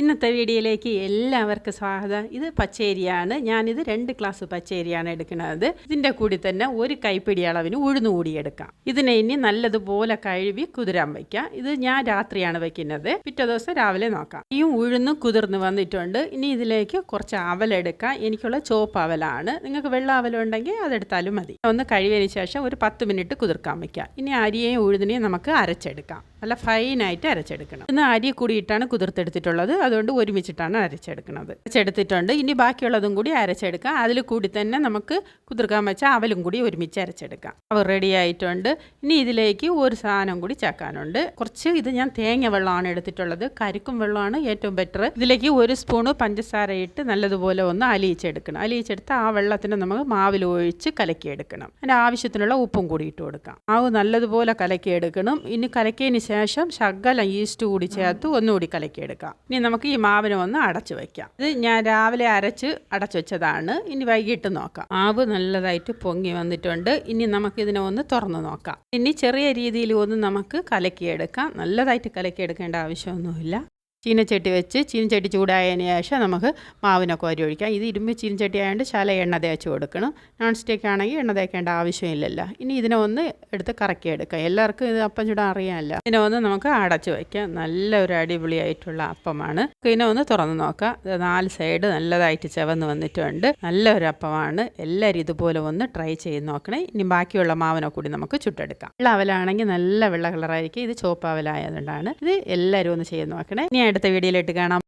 ഇന്നത്തെ വീഡിയോയിലേക്ക് എല്ലാവർക്കും സ്വാഗതം. ഇത് പച്ചേരിയാണ്. ഞാനിത് രണ്ട് ക്ലാസ് പച്ചേരിയാണ് എടുക്കുന്നത്. ഇതിന്റെ കൂടി തന്നെ ഒരു കൈപ്പിടി അളവിന് ഉഴുന്ന് കൂടി എടുക്കാം. ഇതിനെ ഇനി നല്ലതുപോലെ കഴുകി കുതിരാൻ വയ്ക്കാം. ഇത് ഞാൻ രാത്രിയാണ് വയ്ക്കുന്നത് പിറ്റേ ദിവസം രാവിലെ നോക്കാം. ഈ ഉഴുന്ന് കുതിർന്ന് വന്നിട്ടുണ്ട്. ഇനി ഇതിലേക്ക് കുറച്ച് അവലെടുക്കാം എനിക്കുള്ള ചോപ്പ് അവലാണ്. നിങ്ങൾക്ക് വെള്ള അവലുണ്ടെങ്കിൽ അതെടുത്താലും മതി. ഒന്ന് കഴുകിയതിന് ശേഷം ഒരു പത്ത് മിനിറ്റ് കുതിർക്കാൻ വയ്ക്കാം. ഇനി അരിയെയും ഉഴുതിനെയും നമുക്ക് അരച്ചെടുക്കാം. നല്ല ഫൈനായിട്ട് അരച്ചെടുക്കണം. ഇന്ന് അരി കൂടിയിട്ടാണ് കുതിർത്തെടുത്തിട്ടുള്ളത്. അതുകൊണ്ട് ഒരുമിച്ചിട്ടാണ് അരച്ചെടുക്കുന്നത്. അരച്ചെടുത്തിട്ടുണ്ട്. ഇനി ബാക്കിയുള്ളതും കൂടി അരച്ചെടുക്കാം. അതിൽ കൂടി തന്നെ നമുക്ക് കുതിർക്കാൻ വെച്ച അവലും കൂടി ഒരുമിച്ച് അരച്ചെടുക്കാം. അവ റെഡി ആയിട്ടുണ്ട്. ഇനി ഇതിലേക്ക് ഒരു സാധനം കൂടി ചേർക്കാനുണ്ട്. കുറച്ച് ഇത് ഞാൻ തേങ്ങ വെള്ളമാണ് എടുത്തിട്ടുള്ളത്. കരിക്കും വെള്ളമാണ് ഏറ്റവും ബെറ്റർ ഇതിലേക്ക് ഒരു സ്പൂണ് പഞ്ചസാര ഇട്ട് നല്ലതുപോലെ ഒന്ന് അലിയിച്ചെടുക്കണം. അലിയിച്ചെടുത്ത് ആ വെള്ളത്തിന് നമുക്ക് മാവിൽ ഒഴിച്ച് കലക്കിയെടുക്കണം. അതിന്റെ ആവശ്യത്തിനുള്ള ഉപ്പും കൂടി ഇട്ട് കൊടുക്കാം. മാവ് നല്ലതുപോലെ കലക്കിയെടുക്കണം. ഇനി കലക്കിയതിന് ശേഷം ശകലം ഈസ്റ്റ് കൂടി ചേർത്ത് ഒന്നുകൂടി കലക്കിയെടുക്കാം. ഇനി നമുക്ക് ഈ മാവിനെ ഒന്ന് അടച്ചു വെക്കാം. ഇത് ഞാൻ രാവിലെ അരച്ച് അടച്ചു വെച്ചതാണ്. ഇനി വൈകിട്ട് നോക്കാം. മാവ് നല്ലതായിട്ട് പൊങ്ങി വന്നിട്ടുണ്ട്. ഇനി നമുക്ക് ഇതിനെ ഒന്ന് തുറന്നു നോക്കാം. ഇനി ചെറിയ രീതിയിൽ ഒന്ന് നമുക്ക് കലക്കിയെടുക്കാം. നല്ലതായിട്ട് കലക്കിയെടുക്കേണ്ട ആവശ്യമൊന്നുമില്ല. ചീനച്ചട്ടി വെച്ച് ചീനച്ചട്ടി ചൂടായതിന് ശേഷം നമുക്ക് മാവിനൊക്കെ വരി ഒഴിക്കാം. ഇത് ഇരുമ്പ് ചീനച്ചട്ടി ആയതുകൊണ്ട് ശല എണ്ണ തേച്ച് കൊടുക്കണം. നോൺ സ്റ്റിക്ക് ആണെങ്കിൽ എണ്ണ തേക്കേണ്ട ആവശ്യമില്ലല്ലോ. ഇനി ഇതിനെ ഒന്ന് എടുത്ത് കറക്കി എടുക്കാം. എല്ലാവർക്കും ഇത് അപ്പം ചൂടാൻ അറിയാമല്ലോ. ഇതിനെ ഒന്ന് നമുക്ക് അടച്ച് വയ്ക്കാം നല്ല ഒരു അടിപൊളിയായിട്ടുള്ള അപ്പമാണ്. ഇതിനെ ഒന്ന് തുറന്ന് നോക്കാം. നാല് സൈഡ് നല്ലതായിട്ട് ചെവന്ന് വന്നിട്ടുണ്ട്. നല്ല ഒരു അപ്പമാണ്. എല്ലാവരും ഇതുപോലെ ഒന്ന് ട്രൈ ചെയ്ത് നോക്കണേ. ഇനി ബാക്കിയുള്ള മാവിനെ കൂടി നമുക്ക് ചുട്ടെടുക്കാം. വെള്ള അവലാണെങ്കിൽ നല്ല വെള്ള കളറായിരിക്കും ഇത് ചുവപ്പ് അവലായതുകൊണ്ടാണ്. ഇത് എല്ലാവരും ഒന്ന് ചെയ്ത് നോക്കണേ. ഇനി അടുത്ത വീഡിയോയിലിട്ട് കാണാം.